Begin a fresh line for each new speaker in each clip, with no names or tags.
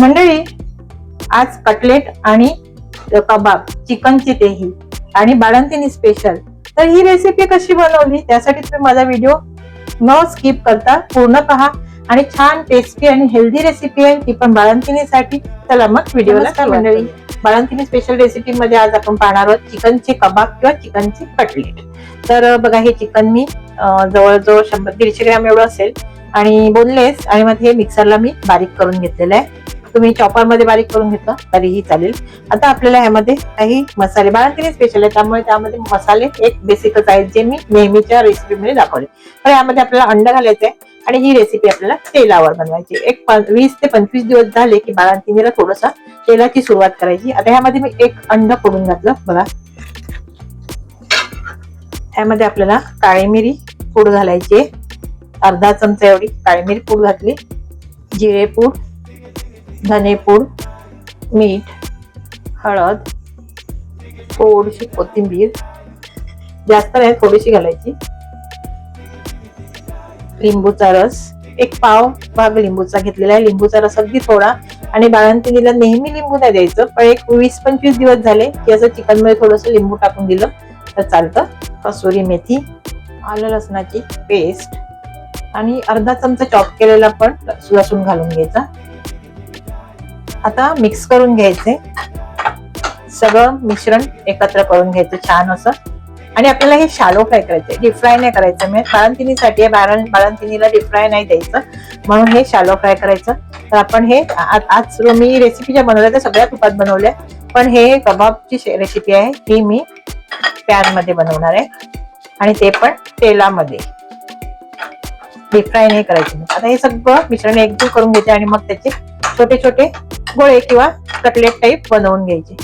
मंडळी आज कटलेट आणि कबाब चिकनची तेही आणि बाळंतिनी स्पेशल तर ही रेसिपी कशी बनवली त्यासाठी तुम्ही माझा व्हिडिओ न स्किप करता पूर्ण पहा आणि छान टेस्टी आणि हेल्दी रेसिपी आहे ती पण बाळंतिनीसाठी. चला मग व्हिडिओला मंडळी. बाळंतिनी स्पेशल रेसिपी मध्ये आज आपण पाहणार आहोत चिकनचे कबाब किंवा चिकनचे कटलेट. तर बघा हे चिकन मी जवळजवळ शंभर दीडशे ग्रॅम एवढं असेल. आणि बोनलेस आणि मग हे मिक्सरला मी बारीक करून घेतलेलं आहे. तुम्ही चॉपरमध्ये बारीक करून घेतलं तरीही चालेल. आता आपल्याला ह्यामध्ये काही मसाले. बाळांतिनी स्पेशल आहे त्यामुळे त्यामध्ये मसाले एक बेसिकच आहेत जे मी नेहमीच्या रेसिपी मध्ये दाखवले. तर यामध्ये आपल्याला अंड घालायचं आहे आणि ही रेसिपी आपल्याला तेलावर बनवायची एक वीस ते पंचवीस दिवस झाले की बाळांतिनीला थोडंसं तेलाची सुरुवात करायची आता ह्यामध्ये मी एक अंड फोडून घातलं बघा. ह्यामध्ये आपल्याला काळी मिरी पूड घालायची अर्धा चमचा एवढी काळी मिरी पूड घातली. जिरे पूड धनेपूड मीठ हळद थोडीशी कोथिंबीर जास्त नाही थोडीशी घालायची. लिंबूचा रस एक पाव भाग लिंबूचा घेतलेला आहे. लिंबूचा रस अगदी थोडा आणि बाळंतिनीला नेहमी लिंबू नाही द्यायचं पण एक वीस पंचवीस दिवस झाले की असं चिकनमध्ये थोडस लिंबू टाकून दिलं तर चालतं. कसुरी मेथी आलं लसणाची पेस्ट आणि अर्धा चमचा चॉप केलेला पण लसूण घालून घ्यायचा. आता मिक्स करून घ्यायचे. सगळं मिश्रण एकत्र करून घ्यायचं छान असं. आणि आपल्याला हे शालो फ्राय करायचे डीप फ्राय नाही करायचं म्हणजे बाळंतिनीसाठी आहे बाळंतिनीला डीप फ्राय नाही द्यायचं. म्हणून हे शालो फ्राय करायचं. तर आपण हे आज मी रेसिपी ज्या बनवल्या त्या सगळ्या तुपात बनवल्या. पण हे कबाबची रेसिपी आहे. ही मी पॅनमध्ये बनवणार आहे. आणि ते पण तेलामध्ये. डीप फ्राय नाही करायचे आता हे सगळं मिश्रण एकजीव करून घेते आणि मग त्याचे छोटे छोटे गोळे किंवा कटलेट टाईप बनवून घ्यायचे.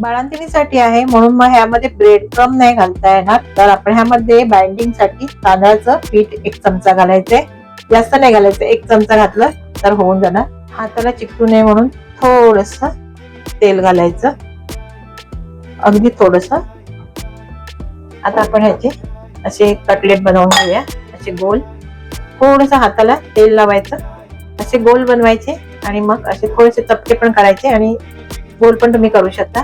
बाळंतिणीसाठी आहे म्हणून मग ह्यामध्ये ब्रेड क्रम नाही घालता येणार. तर आपण ह्यामध्ये बाइंडिंगसाठी तांदळाचं पीठ एक चमचा घालायचंय. जास्त नाही घालायचं एक चमचा घातलं तर होऊन जाणार. हाताला चिकटू नये म्हणून थोडस तेल घालायचं. अगदी थोडस. आता आपण ह्याचे असे कटलेट बनवून घेऊया. असे गोल. थोडस हाताला तेल लावायचं. असे गोल बनवायचे आणि मग असे थोडेसे चपटे पण करायचे आणि गोल पण तुम्ही करू शकता.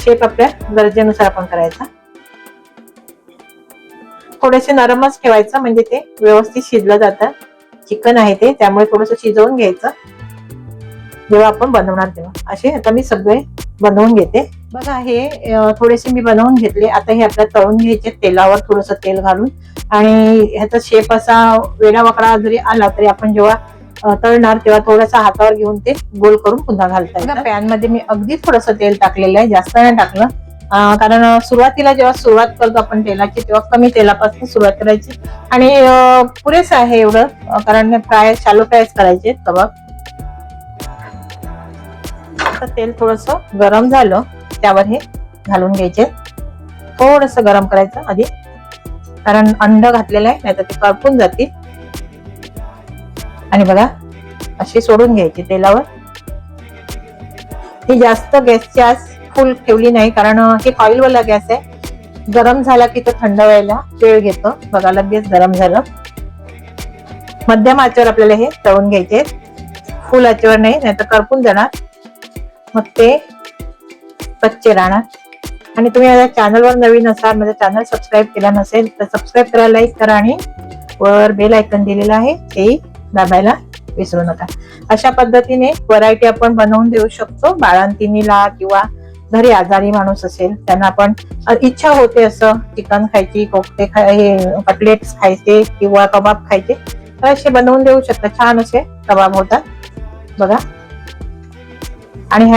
शेप आपल्या गरजेनुसार आपण करायचा. थोडेसे नरमच ठेवायचं म्हणजे ते व्यवस्थित शिजलं जातं. चिकन आहे ते त्यामुळे थोडस शिजवून घ्यायचं. जेव्हा आपण बनवणार तेव्हा. असे आता मी सगळे बनवून घेते. बघा हे थोडेसे मी बनवून घेतले. आता हे आपल्याला तळून घ्यायचे तेलावर थोडस तेल घालून. आणि ह्याचा शेप असा वेडा वाकडा जरी आला तरी आपण जेव्हा तळणार तेव्हा थोडासा हातावर घेऊन ते गोल करून पुन्हा घालता येईल पॅनमध्ये मी अगदी थोडस तेल टाकलेलं आहे जास्त नाही टाकलं. कारण सुरुवातीला जेव्हा सुरुवात करतो आपण तेलाची तेव्हा कमी तेलापासून सुरुवात करायची. आणि पुरेसं आहे एवढं कारण फ्राय शालो फ्रायच करायचे कबाब. तेल थोडस गरम झालं त्यावर हे घालून घ्यायचे. थोडस गरम करायचं आधी. कारण अंड घातलेलं आहे नाही तर ते करपून जातील. आणि बघा अशी सोडून घ्यायची तेलावर. ही जास्त गॅसची आज फुल ठेवली नाही कारण हे ऑइलवाला गॅस आहे. गरम झाला की तो थंड व्हायला वेळ घेतो. बघा लगेच गरम झालं. मध्यम आचेवर आपल्याला हे तळून घ्यायचे. फुल आचेवर नाही नाहीतर करपून जाणार. मग ते कच्चे राहणार. आणि तुम्ही माझ्या चॅनलवर नवीन असाल माझं चॅनल सबस्क्राईब केला नसेल तर सबस्क्राईब करा लाईक करा आणि वर बेल आयकन दिलेलं आहे तेही दाबायला विसरू नका. अशा पद्धतीने व्हरायटी आपण बनवून देऊ शकतो. बाळांतिनीला किंवा घरी आजारी माणूस असेल त्यांना आपण इच्छा होते असं चिकन खायची कोफ्ते खाय हे कटलेट्स खायचे किंवा कबाब खायचे तर असे बनवून देऊ शकता. छान असे कबाब होतात. बघा. आणि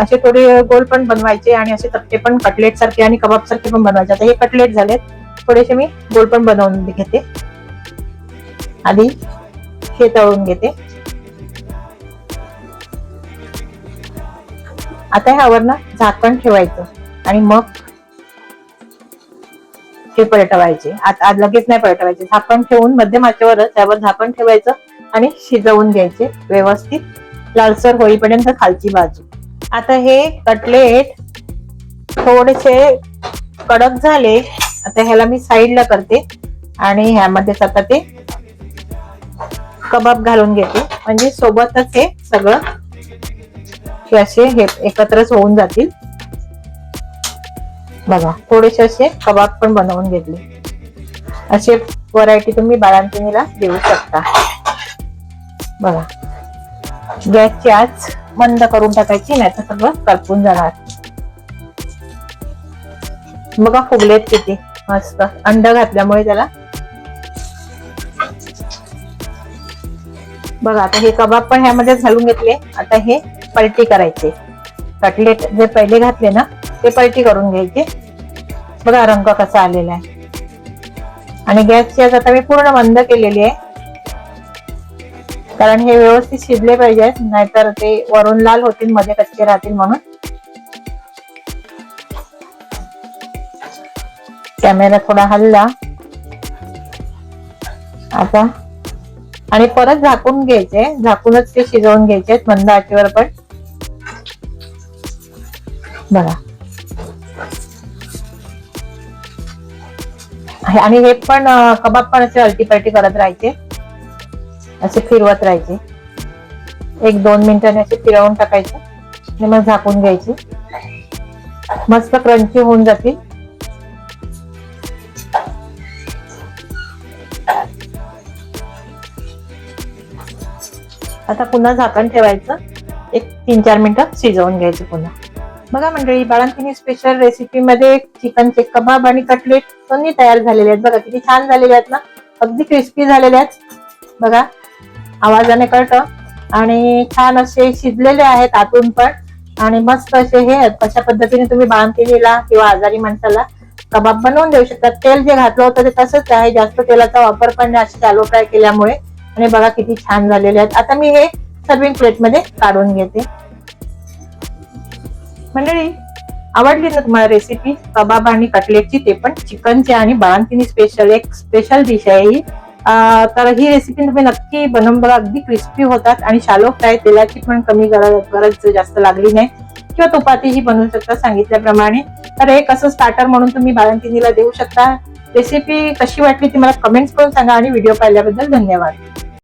असे थोडे गोल पण बनवायचे आणि असे चपटे पण कटलेट सारखे आणि कबाब सारखे पण बनवायचे. आता हे कटलेट झालेत. थोडेसे मी गोल पण बनवून घेते. आधी हे तळून घेते. आता ह्यावर ना झाकण ठेवायचं आणि मग हे पलटवायचे आता आज लगेच नाही पलटवायचे झाकण ठेवून मध्यम आचेवरच त्यावर झाकण ठेवायचं आणि शिजवून घ्यायचे व्यवस्थित. लालसर होईपर्यंत खालची बाजू. आता हे कटलेट थोडेसे कडक झाले आता ह्याला मी साईडला करते आणि ह्यामध्येच आता ते कबाब घालून घेते. म्हणजे सोबतच हे सगळं हे असे हे एकत्रच होऊन जातील. बघा थोडेसे असे कबाब पण बनवून घेतले. असे व्हरायटी तुम्ही बाळांतिनीला देऊ शकता. बघा. गॅसची आज बंद करून टाकायची नाही तर सगळं करपून जाणार. बघा फुगलेत किती मस्त. अंड घातल्यामुळे त्याला. बघा आता हे कबाब पण ह्यामध्ये घालून घेतले. आता हे पलटी करायचे. कटलेट जे पहिले घातले ना ते पलटी करून घ्यायचे. बघा रंग कसा आलेला आहे. आणि गॅसची आज आता मी पूर्ण बंद केलेली आहे. कारण हे व्यवस्थित शिजले पाहिजेत नाहीतर ते वरून लाल होतील मध्ये कच्चे राहतील म्हणून. कॅमेरा थोडा हल्ला. आता. आणि परत झाकून घ्यायचे झाकूनच ते शिजवून घ्यायचे मंद आचीवर पण. बघा. आणि हे पण कबाब पण असे अल्टीपल्टी करत राहायचे. असे फिरवत राहायचे. एक दोन मिनिटांनी असे फिरवून टाकायचे आणि मग झाकून घ्यायची. मस्त क्रंची होऊन जातील. आता पुन्हा झाकण ठेवायचं. एक तीन चार मिनिटं शिजवून घ्यायचं पुन्हा. बघा मंडळी बाळांतिनी स्पेशल रेसिपी मध्ये चिकनचे कबाब आणि कटलेट दोन्ही तयार झालेले आहेत. बघा किती छान झालेले आहेत ना. अगदी क्रिस्पी झालेले आहेत. बघा. आवाजाने कळतं. आणि छान असे शिजलेले आहेत आतून पण. आणि मस्त असे हे कशा अशा पद्धतीने तुम्ही बाळंतिनीला किंवा आजारी माणसाला कबाब बनवून देऊ शकतात तेल जे घातलं होतं ते तसंच आहे. जास्त तेलाचा वापर पण नाही. असे फ्राय केल्यामुळे. आणि बघा किती छान झालेले आहेत. आता मी हे सर्विंग प्लेटमध्ये काढून घेते. मंडळी आवडली ना तुम्हाला रेसिपी कबाब आणि कटलेटची ते पण चिकनची आणि बाळंतिनी स्पेशल एक स्पेशल डिश आहे ही. तर ही रेसिपी तुम्ही नक्की बनवून बघा अगदी क्रिस्पी होतात आणि शालो फ्राय तेलाची पण कमी गरज गरज जास्त लागली नाही. किंवा तुपातीही बनवू शकता सांगितल्याप्रमाणे. तर एक असं स्टार्टर म्हणून तुम्ही बाळंतिनीला देऊ शकता. रेसिपी कशी वाटली ती मला कमेंट्स करून सांगा आणि व्हिडिओ पाहिल्याबद्दल धन्यवाद.